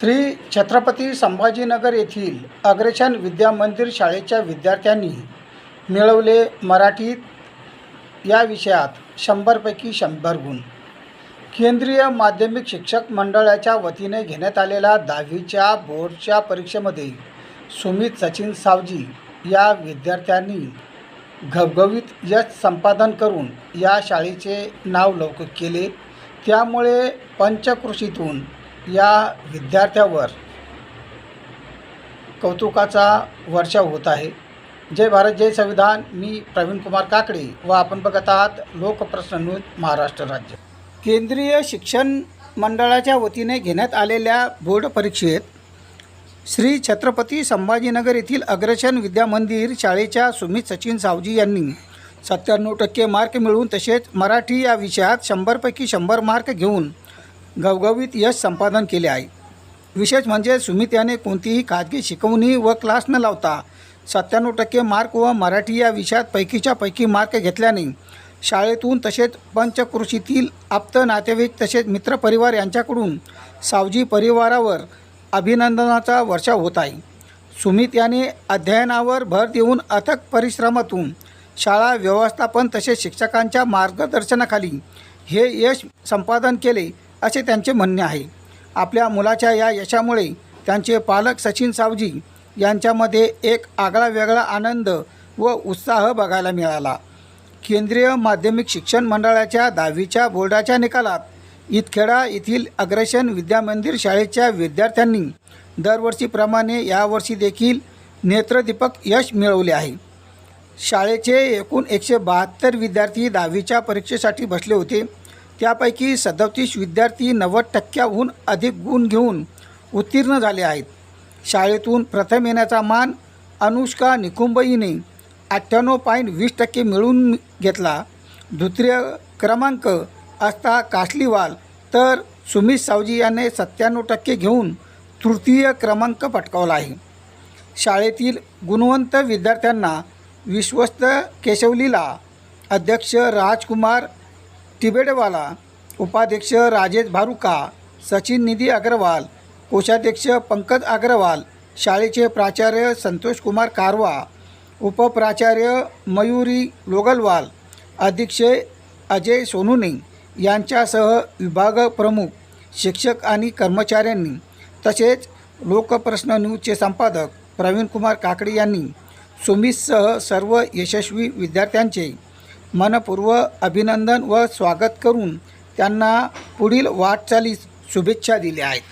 श्री छत्रपती संभाजीनगर येथील अग्रेशन विद्या मंदिर शाळेच्या विद्यार्थ्यांनी मिळवले मराठीत या विषयात शंभरपैकी शंभर गुण. केंद्रीय माध्यमिक शिक्षक मंडळाच्या वतीने घेण्यात आलेल्या दहावीच्या बोर्डच्या परीक्षेमध्ये सुमित सचिन सावजी या विद्यार्थ्यांनी घवघवीत यश संपादन करून या शाळेचे नाव लौकिक केले. त्यामुळे पंचकृषीतून या विद्यार्थ्यावर कौतुकाचा वर्षाव होत आहे. जय भारत जय संविधान. मी प्रवीण कुमार काकडे व आपण बघत आहात लोकप्रश्न न्यूज महाराष्ट्र राज्य. केंद्रीय शिक्षण मंडळाच्या वतीने घेण्यात आलेल्या बोर्ड परीक्षेत श्री छत्रपती संभाजीनगर येथील अग्रशन विद्या मंदिर शाळेच्या सुमित सचिन सावजी यांनी सत्त्याण्णव टक्के मार्क मिळवून तसेच मराठी या विषयात शंभरपैकी शंभर मार्क घेऊन गवगवीत यश संपादन केले आहे. विशेष म्हणजे सुमित याने कोणतीही खाजगी शिकवणी व क्लास न लावता सत्त्याण्णव टक्के मार्क व मराठी या विषयात पैकीच्या पैकी मार्क घेतल्याने शाळेतून तसेच पंचकृषीतील आप्त नातेवाईक तसेच मित्रपरिवार यांच्याकडून सावजी परिवारावर अभिनंदनाचा वर्षाव होत आहे. सुमित याने अध्ययनावर भर देऊन अथक परिश्रमातून शाळा व्यवस्थापन तसेच शिक्षकांच्या मार्गदर्शनाखाली हे यश संपादन केले. असे त्यांचे म्हणणे आहे. आपल्या मुलाच्या या यशामुळे त्यांचे पालक सचिन सावजी यांच्यामध्ये एक आगळा वेगळा आनंद व उत्साह बघायला मिळाला. केंद्रीय माध्यमिक शिक्षण मंडळाच्या दहावीच्या बोर्डाच्या निकालात इतखेडा येथील अग्रशन विद्यामंदिर शाळेच्या विद्यार्थ्यांनी दरवर्षीप्रमाणे यावर्षी देखील नेत्रदीपक यश मिळवले आहे. शाळेचे एकूण एकशे बहात्तर विद्यार्थी दहावीच्या परीक्षेसाठी बसले होते. त्यापैकी सदतीस विद्यार्थी नव्वद टक्क्याहून अधिक गुण घेऊन उत्तीर्ण झाले आहेत. शाळेतून प्रथम येण्याचा मान अनुष्का निकुंबईने अठ्ठ्याण्णव पॉईंट वीस टक्के मिळवून घेतला. द्वितीय क्रमांक असता कासलीवाल तर सुमित सावजी याने सत्त्याण्णव टक्के घेऊन तृतीय क्रमांक पटकावला आहे. शाळेतील गुणवंत विद्यार्थ्यांना विश्वस्त केशवलीला अध्यक्ष राजकुमार टिबेडवाला उपाध्यक्ष राजेश भारुका सचिन निधी अग्रवाल कोषाध्यक्ष पंकज अग्रवाल शाळेचे प्राचार्य संतोष कुमार कारवा उपप्राचार्य मयुरी लोगलवाल अध्यक्ष अजय सोनुने यांच्यासह विभाग प्रमुख शिक्षक आणि कर्मचाऱ्यांनी तसेच लोकप्रश्न न्यूजचे संपादक प्रवीणकुमार काकडे यांनी सुमितसह सर्व यशस्वी विद्यार्थ्यांचे मनपूर्व अभिनंदन व स्वागत करून त्यांना पुढील वाटचालीस शुभेच्छा दिल्या आहेत.